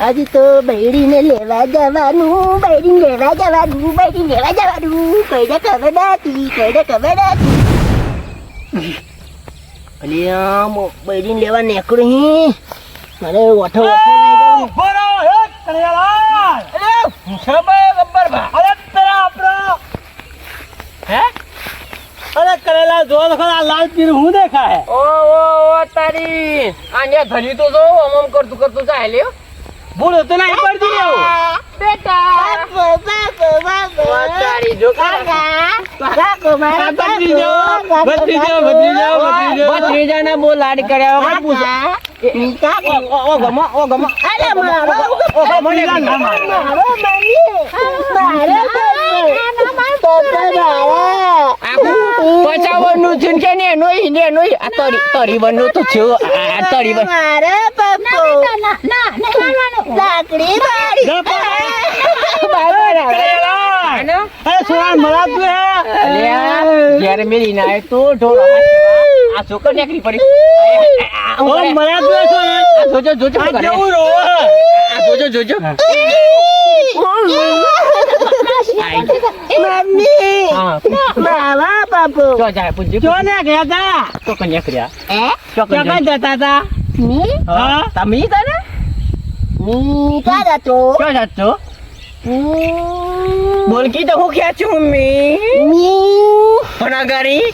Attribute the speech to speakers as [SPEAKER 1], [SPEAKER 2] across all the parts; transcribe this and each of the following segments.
[SPEAKER 1] આજે તો બૈડીને લેવા જવાનું બૈડીને લેવા જવાનું બૈડીને લેવા જવાનું. કઈને ખબર નથી કઈને ખબર નથી. અને આમ બૈડીને લેવા નીકળું. હી મારે ઓઠો ઓઠો અરે,
[SPEAKER 2] સમય ગબ્બર અરે પેલા આપણો. હે? અરે કરેલા જો ખરા લાલ પીર હું દેખા હે
[SPEAKER 3] ઓ તારી. આને ધરી તો જો અમમ આમ કરતું કરતું જાય લ્યો.
[SPEAKER 2] ભૂલ તો ના પડતી ને
[SPEAKER 3] બેટા.
[SPEAKER 1] બાપો, બાપો, બાપો.
[SPEAKER 3] તારી જો
[SPEAKER 1] કાકા, કાકો, મારા કાકો,
[SPEAKER 2] ભત્રીજો,
[SPEAKER 1] કાકો,
[SPEAKER 2] ભત્રીજો,
[SPEAKER 1] કાકો.
[SPEAKER 2] ભત્રીજો, ભત્રીજો.
[SPEAKER 3] ભત્રીજાને બહુ લાડ કર્યા વગર પૂછા.
[SPEAKER 1] કાકો.
[SPEAKER 3] ઓ ગમો ઓ ગમો
[SPEAKER 1] અરે મારો
[SPEAKER 2] ઓ મને ના મારે.
[SPEAKER 1] મારો મમ્મી. મારો તો પપ્પો
[SPEAKER 3] પચાવનનું છે કે ને એનો ઈ એનો. આ તરી તરી બનનું તો છું આ તરી બન
[SPEAKER 1] મારો પપ્પો. લાકડી મારી.
[SPEAKER 2] જા પણ.
[SPEAKER 1] બરાબર.
[SPEAKER 2] અરે સોના મળાતું હે
[SPEAKER 3] અલ્યા ઘેર મેલી ના તો ઢોળ આ છોકર નીકળી પડી
[SPEAKER 2] ઓ? મળાતું હે સોના
[SPEAKER 3] આ જોજો જોજો
[SPEAKER 2] આ રોવે
[SPEAKER 3] આ જોજો જોજો
[SPEAKER 1] મમ્મી! મારા પપ્પો.
[SPEAKER 3] જો જાય પૂછજો
[SPEAKER 2] જો ને ગયા તા
[SPEAKER 3] તો કન્યા કર્યા
[SPEAKER 1] હે?
[SPEAKER 3] તો
[SPEAKER 2] ક્યાં
[SPEAKER 3] કન્યા
[SPEAKER 2] જતા તા.
[SPEAKER 1] મી?
[SPEAKER 2] હા?
[SPEAKER 3] તમે તને?
[SPEAKER 1] મી ક્યાં જતો?
[SPEAKER 3] ક્યાં જાત. છો
[SPEAKER 1] મી.
[SPEAKER 3] બોલ કી તો હું ખેંચું મી.
[SPEAKER 1] મી.
[SPEAKER 3] ફનાગારી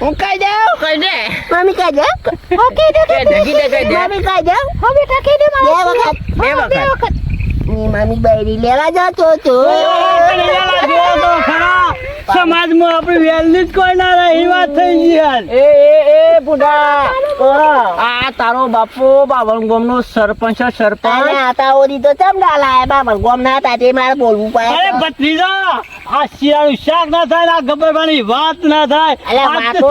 [SPEAKER 3] હું કઈ દઉં કઈ દે.
[SPEAKER 1] મમ્મી કહી દે ઓકે દે
[SPEAKER 3] કહી દે, કઈ દે, કઈ દે.
[SPEAKER 1] મમ્મી કહી દે હો બેટા કહી દે બે વખત.
[SPEAKER 3] બે વખત.
[SPEAKER 1] ની મામી બૈરી લેવા જતો તો
[SPEAKER 2] સમાજમાં આપણી વેલ્યુ જ કોઈ ના રહે એ વાત થઈ ગઈ યાર
[SPEAKER 3] એ એ એ બુઢા. આ તારો બાપુ બાવન ગોમનો સરપંચ છે,
[SPEAKER 1] અને
[SPEAKER 3] સરપંચ
[SPEAKER 1] આતા ઓરી તો ચમ ડાલા બાબા ગોમ ના તા તે મારે બોલવું
[SPEAKER 2] અરે
[SPEAKER 1] બત્રી
[SPEAKER 2] ભત્રીજા! આ શિયાળું શાક ના થાય ને આ ગબ્બરભાની વાત ના થાય. તો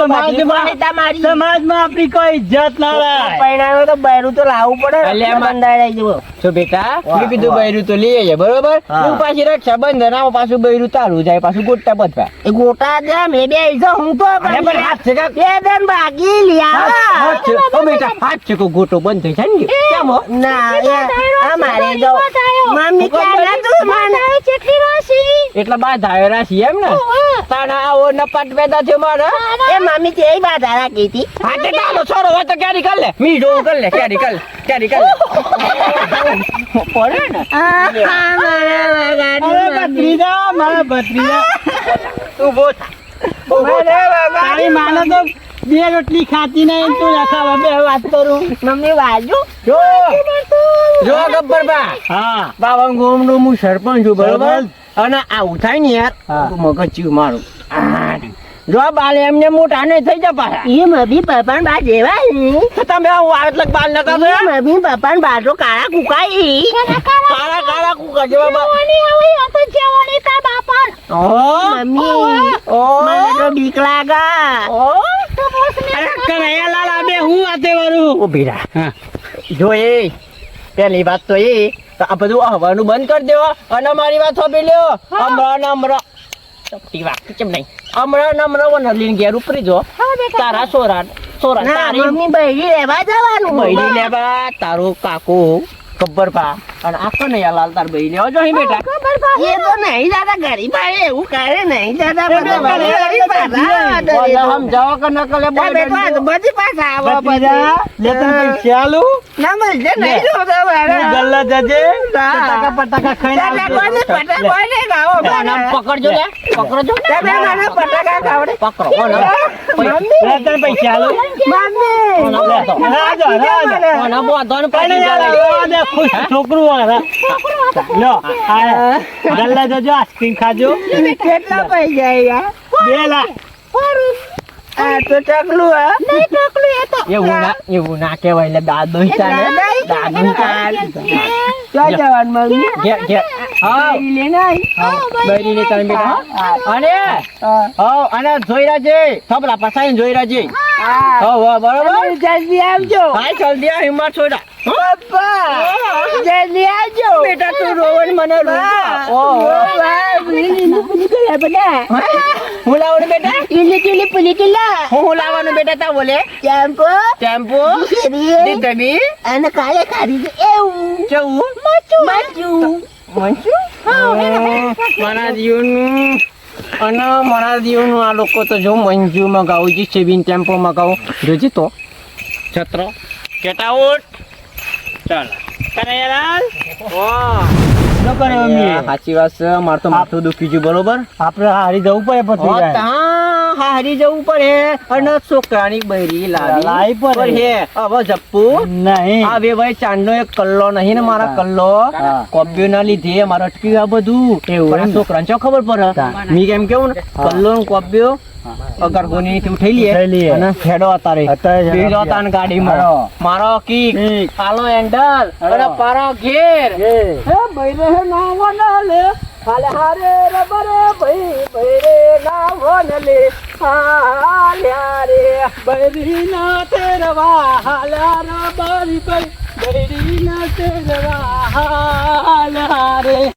[SPEAKER 2] સમાજમાં આપણી કોઈ ઇજ્જત ના રહે
[SPEAKER 1] પૈણાનો તો બૈરું તો લાવવું પડે
[SPEAKER 3] એટલે
[SPEAKER 1] બંધાઈ જવો
[SPEAKER 3] જો બેટા? મેં કીધું. બૈરું તો લઈ જાય બરોબર?
[SPEAKER 2] હા.
[SPEAKER 3] હું પાછી રક્ષાબંધન આવો પાછું બૈરું તારું જાય પાછું ગોટા પથરા
[SPEAKER 1] એ ગોટા દે મે બે ઈજો હું તો
[SPEAKER 3] પણ હાથ છે કાં?
[SPEAKER 1] બે દન બાકી લ્યા.
[SPEAKER 3] હાથ છે. ઓ બેટા હાથ છે કો ગોટો બંધ થઈ જાય ને કેમ
[SPEAKER 1] ના આ અમારે જો મમ્મી કે ના તું મને? કેટલી રાશી?
[SPEAKER 3] એટલા બા ધાયરા છે એમ ને? તાણા આવો નપાટ પેદા થયો મારા?
[SPEAKER 1] એ મમ્મી તે બાધા રાખી હતી
[SPEAKER 3] હા તે તારો છોરો હોય તો ક્યારી કર લે. મી કર લે ક્યારી કર લે. કર પડે ને?
[SPEAKER 1] આ મારા
[SPEAKER 2] અરે ભત્રીજા મારા ભત્રીજા.
[SPEAKER 3] તું બોલ.
[SPEAKER 2] તારી માને તો બે રોટલી ખાતી નહીં તું લખાવા બે વાત કરું.
[SPEAKER 1] મમ્મી વાજુ.
[SPEAKER 3] જો. જો ગબ્બર બા.
[SPEAKER 2] હા.
[SPEAKER 3] બાબા ગોમડું હું સરપંચ છું બરોબર. અને આવું થાય ને યાર મગજ ચીવ મારું. આ જો બાલ એમને મોટા નહીં થઈ જા પાછા.
[SPEAKER 1] એ મભી પપ્પા બા જેવા
[SPEAKER 3] તો તમે આવું આવે એટલે બાલ નતા થયા?
[SPEAKER 1] મમ્મી પપ્પા બાજો કાળા કુકાઈ
[SPEAKER 3] કાળા કાળા કુકા જેવા બા.
[SPEAKER 1] મમ્મી
[SPEAKER 3] ઓ.
[SPEAKER 1] મને તો બીક લાગા.
[SPEAKER 2] અરે કનૈયા લાલા બે હું આતે વરું
[SPEAKER 3] ઊભી રાખ જો એ. પેલી વાત તો એ તો આ બધું હવાનું બંધ કરી દેવો. અને મારી વાત સાંભળી લ્યો. હમણાં હમણાં. ચપટી વાત કેમ નહીં? હમણાં હમણાં વન ઘેર ઉપરી જો. તારા સોરા સોરા તારી
[SPEAKER 1] મમ્મી બૈરી લેવા જવાનું.
[SPEAKER 3] બૈરી લેવા તારો કાકો ગબ્બર પા. અને આ કનૈયા લાલ તાર ભાઈ લેવા જો અહીં બેટા
[SPEAKER 1] એ તો નહીં દાદા ગરીબ આવે એવું કરે નહીં દાદા.
[SPEAKER 3] ઓલે
[SPEAKER 1] તો.
[SPEAKER 3] કે ન કલે
[SPEAKER 1] બેટો બધી પાછા આવો
[SPEAKER 2] બધા લે તને પૈસા
[SPEAKER 1] ના જે નહીં
[SPEAKER 2] લે.
[SPEAKER 1] તો મારે.
[SPEAKER 2] ગલ્લા જજે.
[SPEAKER 1] ટકા
[SPEAKER 2] પટાકા ખાઈ ના
[SPEAKER 1] દાદા
[SPEAKER 2] આવજો.
[SPEAKER 1] કોઈને પટા કોઈને ખાવો
[SPEAKER 3] કોને આમ પકડજો લે. પકડજો
[SPEAKER 1] મને પટાકા ખાવડે.
[SPEAKER 3] પકડો
[SPEAKER 2] પૈસા
[SPEAKER 1] મમ્મી
[SPEAKER 2] રાજો રાજો ખુશ છોકરું વાળા લો આ ગલ્લા જજો આઈસ્ક્રીમ ખાજો.
[SPEAKER 1] કેટલા પૈસા યાર
[SPEAKER 2] બે લાખ.
[SPEAKER 1] આ તો ચકલું હા? નહીં ચકલું એ તો
[SPEAKER 3] એવું ના એવું ના કહેવાય એટલે દાદો ચાલે. દાદો ચાલે.
[SPEAKER 1] ક્યાં જવાનું મમ્મી
[SPEAKER 3] ઘેર ઘેર. હા.
[SPEAKER 1] બૈરી લઈને આવી
[SPEAKER 3] ને તને બેટા અને? હા. અને જોઈ રાજે થબલા પસાઈને જોઈ રાજે
[SPEAKER 1] હા.
[SPEAKER 3] હા વાહ બરોબર?
[SPEAKER 1] જલ્દી આવજો.
[SPEAKER 3] હા જલ્દી આ હિંમત છોડા
[SPEAKER 1] પપ્પા જલ્દી આવજો.
[SPEAKER 3] બેટા તું રોવન મને હું? બેટા? હું લાવવાનું બેટા તા બોલે? ટેમ્પો
[SPEAKER 1] અને કાલે ખારી એવું.
[SPEAKER 3] કેવું?
[SPEAKER 1] મચું.
[SPEAKER 3] મંજુ મારા જીવનનું અને મારા જીવનનું આ લોકો તો જો મંજુ મગાવું છે સેવિંગ ટેમ્પો મગાવું. જોજી તો. છત્ર. Get out. ચાલ. કનૈયાલાલ સાચી વાત છે. મારે તો માથું દુખી છે બરોબર?
[SPEAKER 2] આપણે હારી જવું પડે પછી
[SPEAKER 3] હારી જવું પડે અને છોકરાની બૈરી લાવી
[SPEAKER 2] પડે.
[SPEAKER 3] હે હવે જપ્પુ
[SPEAKER 2] નહીં.
[SPEAKER 3] હવે ભાઈ ચાંદનો એક કલ્લો નહીં ને મારા કલ્લો.
[SPEAKER 2] હા.
[SPEAKER 3] ના લીધે મારો અટકી આ બધું.
[SPEAKER 2] એવું
[SPEAKER 3] છોકરાને ચો ખબર પડે? મી કેમ કેવું ને? કલ્લો નું કોબ્યો અગર ગોની થી ઉઠી લઈએ. અને ખેડો અતારે.
[SPEAKER 2] બીજો તાન
[SPEAKER 3] ગાડી
[SPEAKER 2] હેડો.
[SPEAKER 3] મારો કી
[SPEAKER 2] કિક. એન્ડલ
[SPEAKER 3] અને પારો ઘેર. હે બૈરે ના વનલે હાલે હારે રબરે ભઈ બૈરે ના વનલે હાલ્યા રે બૈરી ના તેરવા હાલ્યા રે રે.